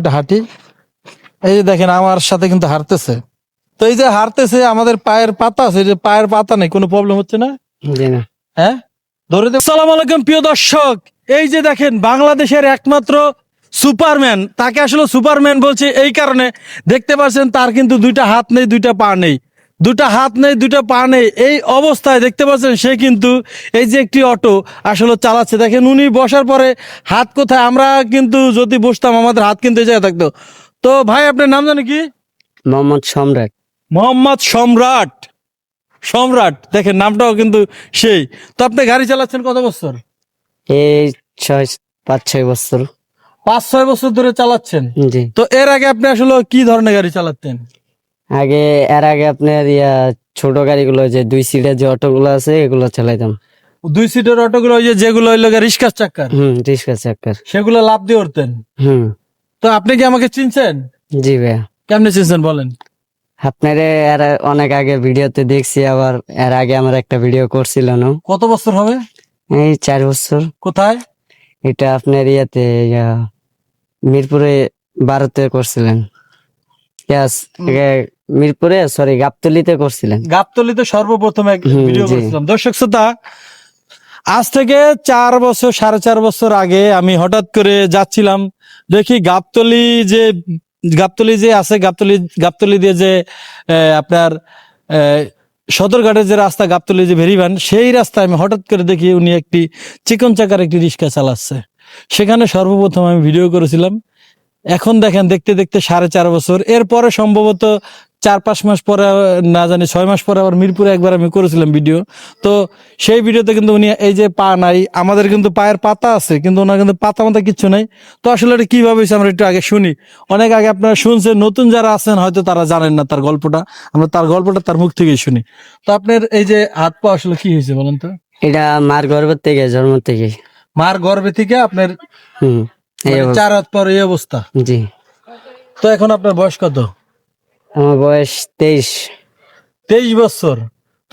এটা হাঁটি। এই যে দেখেন আমার সাথে কিন্তু হারতেছে তো এই যে হারতেছে আমাদের পায়ের পাতা আছে যে পায়ের পাতা নেই কোনো প্রবলেম হচ্ছে না? হ্যাঁ? ধরে দেব সালাম আলাইকুম প্রিয় দর্শক। এই যে দেখেন বাংলাদেশের একমাত্র সুপারম্যান তাকে আসলে সুপারম্যান বলছে এই কারণে। দেখতে পাচ্ছেন তার কিন্তু দুইটা হাত নেই দুইটা পা নেই। দুটা হাত নেই দুইটা পা নেই এই অবস্থায় দেখতে পাচ্ছেন সে কিন্তু এই যে একটি অটো আসলে চালাচ্ছে। দেখেন উনি বসার পরে হাত কোথায়? আমরা কিন্তু যদি বসতাম আমাদের হাত কিন্তু এই জায়গায় থাকতো। তো ভাই আপনার নাম জানে কি? মোহাম্মদ সম্রাট। মোহাম্মদ সম্রাট। সম্রাট দেখেন নামটাও কিন্তু সেই। তো আপনি গাড়ি চালাচ্ছেন কত বছর? এই ছয় পাঁচ ছয় বছর। পাঁচ ছয় বছর ধরে চালাচ্ছেন? তো এর আগে আপনি আসলে কি ধরনের গাড়ি চালাতেন? আগে এর আগে আপনার ইয়া ছোট গাড়িগুলো যে দুই সিটের যে অটোগুলো আছে এগুলো চালাইতাম। দুই সিটের অটোগুলো ওই যে যেগুলো হইল রিক্সার চাক্কার? হুম রিক্সা চাক্কার। সেগুলো লাভ দিয়ে উঠতেন? হুম। তো আপনি কি আমাকে চিনছেন? জি ভাইয়া। কেমনে চিনছেন বলেন? আপনারে এর অনেক আগে ভিডিওতে দেখছি আবার এর আগে আমার একটা ভিডিও করছিল না। কত বছর হবে? এই চার বছর। কোথায়? এটা আপনার ইয়েতে ইয়া, মিরপুরে ভারতে করছিলেন। Yes, মিরপুরে সরি গাবতলিতে করছিলেন। গাবতলিতে সর্বপ্রথম এক ভিডিও করেছিলাম। দর্শক শ্রোতা আজ থেকে চার বছর সাড়ে চার বছর আগে আমি হঠাৎ করে যাচ্ছিলাম দেখি গাবতলি যে গাবতলি যে আছে গাবতলি গাবতলি দিয়ে যে আপনার সদরঘাটের যে রাস্তা গাবতলি যে ভেরিবান সেই রাস্তায় আমি হঠাৎ করে দেখি উনি একটি চিকন চাকার একটি রিক্সা চালাচ্ছে। সেখানে সর্বপ্রথম আমি ভিডিও করেছিলাম। এখন দেখেন দেখতে দেখতে সাড়ে চার বছর। এরপরে সম্ভবত চার পাঁচ মাস পরে না জানি ছয় মাস পরে আবার মিরপুরে একবার আমি করেছিলাম ভিডিও। তো সেই ভিডিওতে কিন্তু উনি এই যে পা নাই আমাদের কিন্তু পায়ের পাতা আছে কিন্তু ওনার কিন্তু পাতা মাতা কিচ্ছু নাই। তো আসলে এটা কীভাবে হয়েছে আমরা একটু আগে শুনি। অনেক আগে আপনারা শুনছেন নতুন যারা আছেন হয়তো তারা জানেন না তার গল্পটা। আমরা তার গল্পটা তার মুখ থেকেই শুনি। তো আপনার এই যে হাত পা আসলে কি হয়েছে বলেন তো? এটা মার গর্ভের থেকে জন্ম থেকে। মার গর্ভে থেকে আপনার হুম। চার হাত পর এই অবস্থা। জি। তো এখন আপনার বয়স কত? আমার বয়স তেইশ। তেইশ বছর।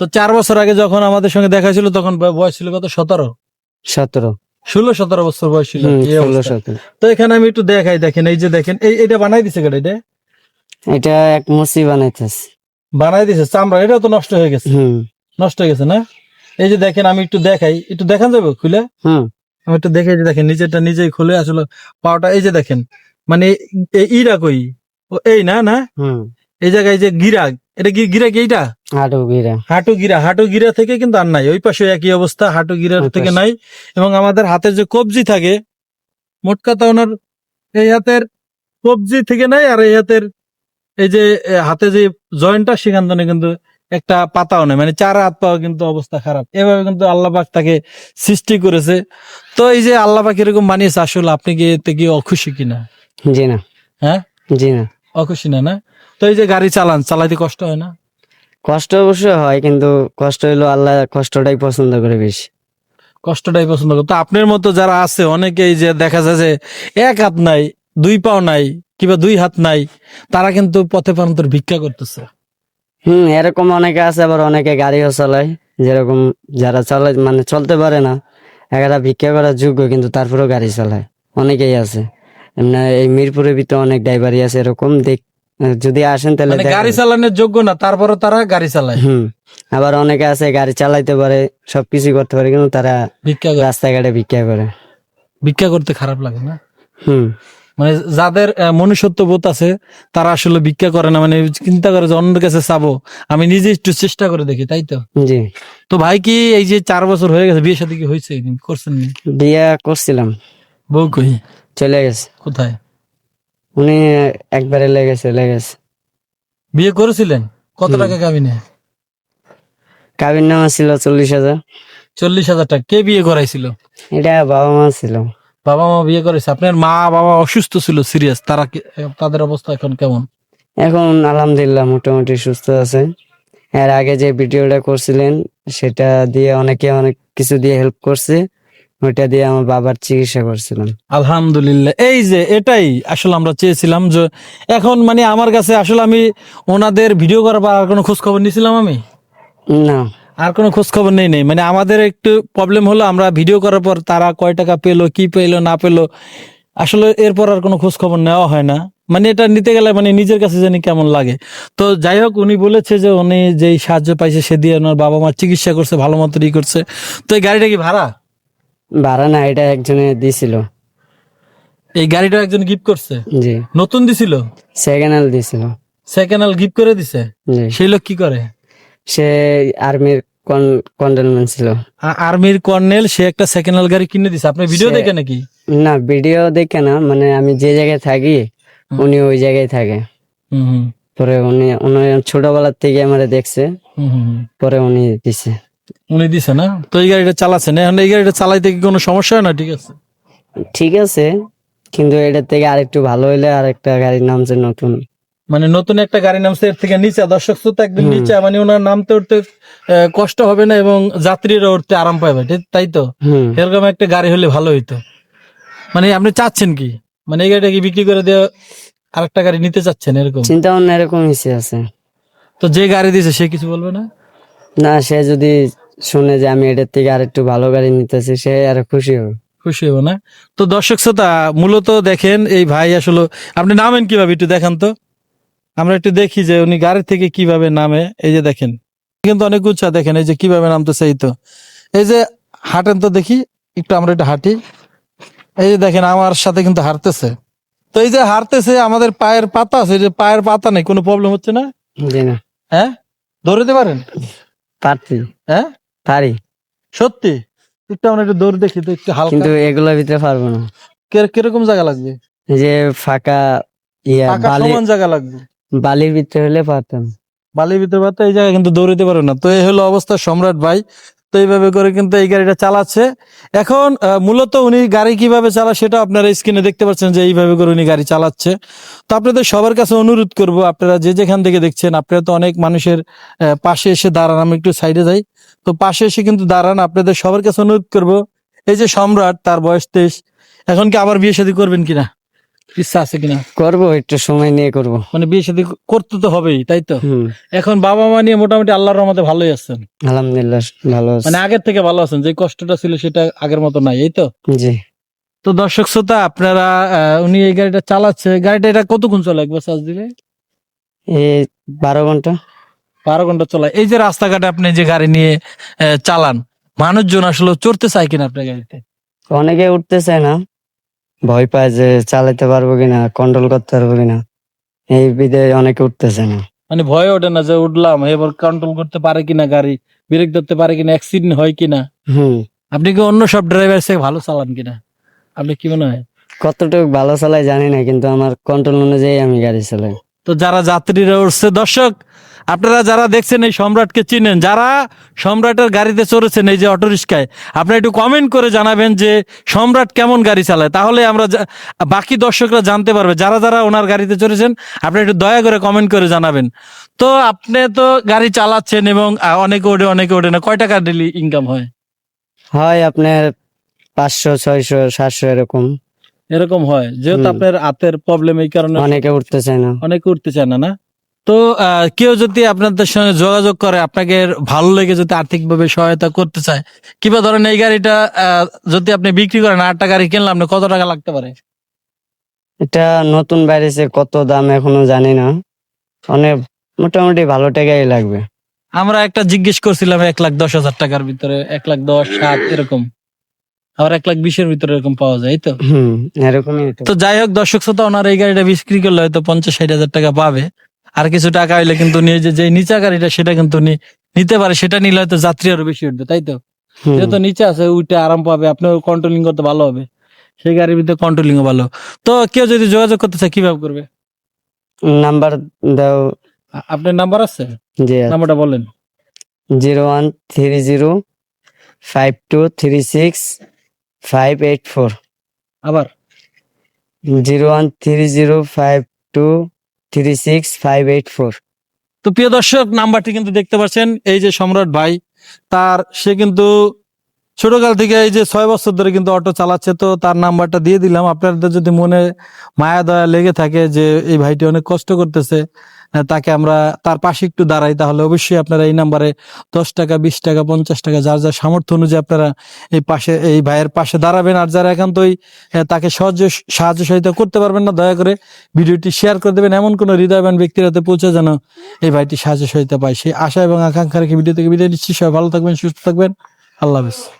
তো চার বছর আগে যখন আমাদের সঙ্গে দেখা ছিল তখন বয়স ছিল কত? সতেরো। সতেরো। ষোলো সতেরো বছর বয়স ছিল। তো এখানে আমি একটু দেখাই দেখেন এই যে দেখেন এই এটা বানাই দিছে কেটে এটা? এটা এক মুসি বানাইতেছে। বানাই দিছে চামড়া এটা তো নষ্ট হয়ে গেছে। নষ্ট হয়ে গেছে না? এই যে দেখেন আমি একটু দেখাই একটু দেখান যাবে খুলে? হুম। আমি একটু দেখে দেখেন নিচেরটা নিজেই খুলে আসলে পাওয়াটা এই যে দেখেন মানে ইরা কই? ও এই না না? এই জায়গায় যে গিরা এটা কি গিরা কি এইটা? আটু গিরা। হাঁটু গিরা হাঁটু গিরা থেকে কিন্তু আর নাই ওই পাশে একই অবস্থা হাঁটু ওই থেকে নাই। এবং আমাদের হাতের যে কবজি থাকে মোট কথা ওনার এই হাতের কবজি থেকে নাই আর এই হাতের এই যে হাতে যে জয়েন্টটা সেখান থেকে কিন্তু একটা পাতাও নেই মানে চার হাত পাও কিন্তু অবস্থা খারাপ। এভাবে কিন্তু আল্লাহ পাক তাকে সৃষ্টি করেছে। তো এই যে আল্লাহ পাক এরকম বানিয়েছে আসলে আপনি কি এতে কি অখুশি কিনা? জি না। হ্যাঁ? জি না। অখুশি না না? তো এই যে গাড়ি চালান চালাইতে কষ্ট হয় না? কষ্ট অবশ্য হয় কিন্তু কষ্ট হইল আল্লাহ কষ্টটাই পছন্দ করে বেশি। কষ্টটাই পছন্দ করে। তো আপনার মতো যারা আছে অনেকেই যে দেখা যায় যে এক হাত নাই দুই পাও নাই কিংবা দুই হাত নাই তারা কিন্তু পথে প্রান্তর ভিক্ষা করতেছে। হুম এরকম অনেকে আছে আবার অনেকে গাড়িও চালায়। যেরকম যারা চালায় মানে চলতে পারে না এরা ভিক্ষা করার যোগ্য কিন্তু তারপরেও গাড়ি চালায়। অনেকেই আছে। এমনি এই মিরপুরের ভিতরে অনেক ড্রাইভারই আছে এরকম দেখ যদি আসেন তাহলে মানে গাড়ি চালানোর যোগ্য না তারপরে তারা গাড়ি চালায়। হুম আবার অনেকে আছে গাড়ি চালাইতে পারে সবকিছু করতে পারে কিন্তু তারা ভিক্ষা রাস্তাঘাটে ভিক্ষা করে। ভিক্ষা করতে খারাপ লাগে না? হুম। মানে যাদের মনুষ্যত্ব বোধ আছে তারা আসলে ভিক্ষা করে না মানে চিন্তা করে যে অন্যের কাছে চাবো। আমি নিজে একটু চেষ্টা করে দেখি তাই তো? জি। তো ভাই কি এই যে চার বছর হয়ে গেছে বিয়ে সাথে কি হয়েছে? করছেন? বিয়ে করছিলাম। বউ কই? চলে গেছে। কোথায়? উনি একবারে লেগেছে লেগেছে বিয়ে করেছিলেন? কত। টাকা কাবিনে? কাবির নামা ছিল চল্লিশ হাজার। চল্লিশ হাজার টাকা। কে বিয়ে করাইছিল? এটা বাবা মা ছিল। বাবা মা বিয়ে করেছে আপনার মা বাবা অসুস্থ ছিল সিরিয়াস তারা তাদের অবস্থা এখন কেমন? এখন আলহামদুলিল্লাহ মোটামুটি সুস্থ আছে। এর আগে যে ভিডিওটা করছিলেন সেটা দিয়ে অনেকে অনেক কিছু দিয়ে হেল্প করছে ওইটা দিয়ে আমার বাবার চিকিৎসা করছিলাম। আলহামদুলিল্লাহ এই যে এটাই আসলে আমরা চেয়েছিলাম যে এখন মানে আমার কাছে আসলে আমি ওনাদের ভিডিও করার কোনো খোঁজ খবর নিয়েছিলাম আমি? না। আর কোনো খোঁজ খবর নেই নেই। মানে আমাদের একটু প্রবলেম হলো আমরা ভিডিও করার পর তারা কয় টাকা পেল কি পেল না পেল আসলে এরপর আর কোনো খোঁজ খবর নেওয়া হয় না। মানে এটা নিতে গেলে মানে নিজের কাছে জানি কেমন লাগে। তো যাই হোক উনি বলেছে যে উনি যেই সাহায্য পাইছে সে দিয়ে ওনার বাবা মার চিকিৎসা করছে ভালো মতো ই করছে। তো এই গাড়িটা কি ভাড়া? ভাড়া না এটা একজনে দিছিল। এই গাড়িটা একজন গিফট করছে? জি। নতুন দিছিল? সেকেন্ড হ্যান্ড দিছিল। সেকেন্ড হ্যান্ড গিফট করে দিছে? জি। সেই লোক কি করে? সে আর্মির কন্ডেলমেন্ট ছিল? আর্মির কর্নেল সে একটা সেকেন্ড হ্যান্ড গাড়ি কিনে দিছে। আপনি ভিডিও দেখে নাকি? না ভিডিও দেখে না মানে আমি যে জায়গায় থাকি উনি ওই জায়গায় থাকে। পরে উনি উনি ছোটবেলার থেকে আমারে দেখছে। হুম হুম হুম। পরে উনি দিছে। উনি দিছে না? তো এই গাড়িটা চালাচ্ছেন এখন এই গাড়িটা চালাইতে কি কোনো সমস্যা হয় না? ঠিক আছে। ঠিক আছে কিন্তু এটার থেকে আরেকটু ভালো হইলে আরেকটা গাড়ির নামছে নতুন। মানে নতুন একটা গাড়ি নামছে এর থেকে নিচে দর্শক শ্রোতা একদম নিচে মানে ওনার নামতে উঠতে কষ্ট হবে না এবং যাত্রীরা উঠতে আরাম পাবে তাই তো? এরকম একটা গাড়ি হলে ভালো হইতো। মানে আপনি চাচ্ছেন কি? মানে এই গাড়িটা কি বিক্রি করে দিয়ে আরেকটা গাড়ি নিতে চাচ্ছেন এরকম? চিন্তা ভাবনা এরকম হিসেবে আছে। তো যে গাড়ি দিছে সে কিছু বলবে না? না সে যদি শুনে যে আমি এটার থেকে আরেকটু ভালো গাড়ি নিতেছি সে আর খুশি হবে। খুশি হব না? তো দর্শক শ্রোতা মূলত দেখেন এই ভাই আসলে আপনি নামেন কীভাবে একটু দেখান তো। আমরা একটু দেখি যে উনি গাড়ি থেকে কীভাবে নামে। এই যে দেখেন কিন্তু অনেক উচ্চা দেখেন এই যে কীভাবে নামতেছে এই তো। এই যে হাঁটেন তো দেখি একটু আমরা একটু হাঁটি। এই যে দেখেন আমার সাথে কিন্তু হাঁটতেছে। তো এই যে হাঁটতেছে আমাদের পায়ের পাতা আছে যে পায়ের পাতা নেই কোনো প্রবলেম হচ্ছে না? হ্যাঁ? দৌড়তে পারেন? পারছি। হ্যাঁ? পারি। সত্যি? একটু আমরা একটু দৌড় দেখি তো একটু হালকা। কিন্তু এগুলোর ভিতরে পারব না। কীরকম জায়গা লাগবে? যে ফাঁকা ইয়া বালি জায়গা লাগবে। বালির ভিতরে হলে পারতাম। বালির ভিতরে বার্তা এই জায়গায় কিন্তু দৌড়াতে পারে না। তো এই হলো অবস্থা সম্রাট ভাই। তো এইভাবে করে কিন্তু এই গাড়িটা চালাচ্ছে। এখন মূলত উনি গাড়ি কীভাবে চালা সেটা আপনারা স্ক্রিনে দেখতে পাচ্ছেন যে এইভাবে করে উনি গাড়ি চালাচ্ছে। তো আপনাদের সবার কাছে অনুরোধ করব, আপনারা যে যেখান থেকে দেখছেন, আপনারা তো অনেক মানুষের পাশে এসে দাঁড়ান, আমি একটু সাইডে যাই। তো পাশে এসে কিন্তু দাঁড়ান, আপনাদের সবার কাছে অনুরোধ করব, এই যে সম্রাট, তার বয়স তেইশ, এখন কি আবার বিয়ে শাদী করবেন কিনা? ইচ্ছা আছে কিনা? করব একটু সময় নিয়ে করব। মানে বিয়ে শাদী করতে তো হবেই তাই তো? এখন বাবা মা নিয়ে মোটামুটি আল্লাহর রহমতে ভালোই আছেন। আলহামদুলিল্লাহ ভালো আছে। মানে আগের থেকে ভালো আছেন যে কষ্টটা ছিল সেটা আগের মতো নাই এই তো? জি। তো দর্শক শ্রোতা আপনারা উনি এই গাড়িটা চালাচ্ছে গাড়িটা এটা কতক্ষণ চলে একবার চার্জ দিলে? এই বারো ঘণ্টা। বারো ঘণ্টা চলায়। এই যে রাস্তাঘাটে আপনি যে গাড়ি নিয়ে চালান মানুষজন আসলে চড়তে চায় কিনা আপনার গাড়িতে? অনেকে উঠতে চায় না। ভয় পায় যে চালাতে পারব কিনা কন্ট্রোল করতে পারব কিনা। এই বিধে অনেকে উঠতেছে না। মানে ভয় ওঠে না যে উঠলাম এবার কন্ট্রোল করতে পারে কিনা গাড়ি ব্রেক ধরতে পারে কিনা অ্যাক্সিডেন্ট হয় কিনা। হুম। আপনি কি অন্য সব ড্রাইভার থেকে ভালো চালান কিনা? আপনি কি মনে হয়? কতটুকু ভালো চালাই জানি না কিন্তু আমার কন্ট্রোল অনুযায়ী আমি গাড়ি চালাই। তো যারা যাত্রীরা উঠছে দর্শক আপনারা যারা দেখছেন এই সম্রাটকে চিনেন যারা সম্রাটের গাড়িতে চড়েছেন এই যে অটো রিক্সায় আপনারা একটু কমেন্ট করে জানাবেন যে সম্রাট কেমন গাড়ি চালায়। তাহলে আমরা বাকি দর্শকরা জানতে পারবে যারা যারা ওনার গাড়িতে চড়েছেন আপনি একটু দয়া করে কমেন্ট করে জানাবেন। তো আপনি তো গাড়ি চালাচ্ছেন এবং অনেকে ওঠে অনেকে ওঠে না। কয় টাকা ডেলি ইনকাম হয়? হয় আপনার পাঁচশো ছয়শো সাতশো এরকম। এরকম হয়। যেহেতু আপনার হাতের প্রবলেম এই কারণে অনেকে উঠতে চায় না। অনেকে উঠতে চায় না না? তো কেউ যদি আপনাদের সঙ্গে যোগাযোগ করে আপনাকে ভালো লেগে যদি আর্থিকভাবে সহায়তা করতে চায় কিংবা ধরেন এই গাড়িটা যদি আপনি বিক্রি করেন আটটা গাড়ি কিনলাম আপনি কত টাকা লাগতে পারে? এটা নতুন বাইরেছে কত দাম এখনও জানি না। অনেক মোটামুটি ভালো টাকাই লাগবে। আমরা একটা জিজ্ঞেস করছিলাম এক লাখ দশ হাজার টাকার ভিতরে এক লাখ দশ সাত এরকম। আবার এক লাখ বিশের ভিতরে এরকম পাওয়া যায় তো? হুম এরকমই তো যাই হোক দর্শক শ্রোতা ওনার এই গাড়িটা বিক্রি করলে হয়তো পঞ্চাশ ষাট হাজার টাকা পাবে। আর কিছু টাকা হইলে কিন্তু যে নিচা গাড়িটা সেটা কিন্তু নিতে পারে সেটা নিলে হয়তো যাত্রী আরও বেশি উঠবে তাই তো? যেহেতু নিচে আছে উঠে আরাম পাবে আপনার কন্ট্রোলিং করতে ভালো হবে। সেই গাড়ির ভিতরে কন্ট্রোলিং ভালো। তো কেউ যদি যোগাযোগ করতে চায় কীভাবে করবে? নাম্বার দাও। আপনার নাম্বার আছে? যে নাম্বারটা বলেন। Zero one three zero five two three six five eight four. আবার। Zero one three zero five two three six five eight four তো প্রিয় দর্শক, নাম্বারটি কিন্তু দেখতে পাচ্ছেন, এই যে সম্রাট ভাই, তার, সে কিন্তু ছোটকাল থেকে এই যে ছয় বছর ধরে কিন্তু অটো চালাচ্ছে, তো তার নাম্বারটা দিয়ে দিলাম। আপনাদের যদি মনে মায়া, দয়া লেগে থাকে যে এই ভাইটি অনেক কষ্ট করতেছে তাকে আমরা তার পাশে একটু দাঁড়াই তাহলে অবশ্যই আপনারা এই নাম্বারে দশ টাকা বিশ টাকা পঞ্চাশ টাকা যার যার সামর্থ্য অনুযায়ী আপনারা এই পাশে এই ভাইয়ের পাশে দাঁড়াবেন। আর যারা একান্তই আহ, তাকে সহজে সাহায্য সহায়তা করতে পারবেন না দয়া করে ভিডিওটি শেয়ার করে দেবেন। এমন কোনো হৃদয়বান ব্যক্তির হাতে পৌঁছে যেন এই ভাইটি সাহায্য সহায়তা পায়। সেই আশা এবং আকাঙ্ক্ষা রেখে ভিডিও থেকে বিদায় নিচ্ছি। সবাই ভালো থাকবেন সুস্থ থাকবেন। আল্লাহ হাফেজ।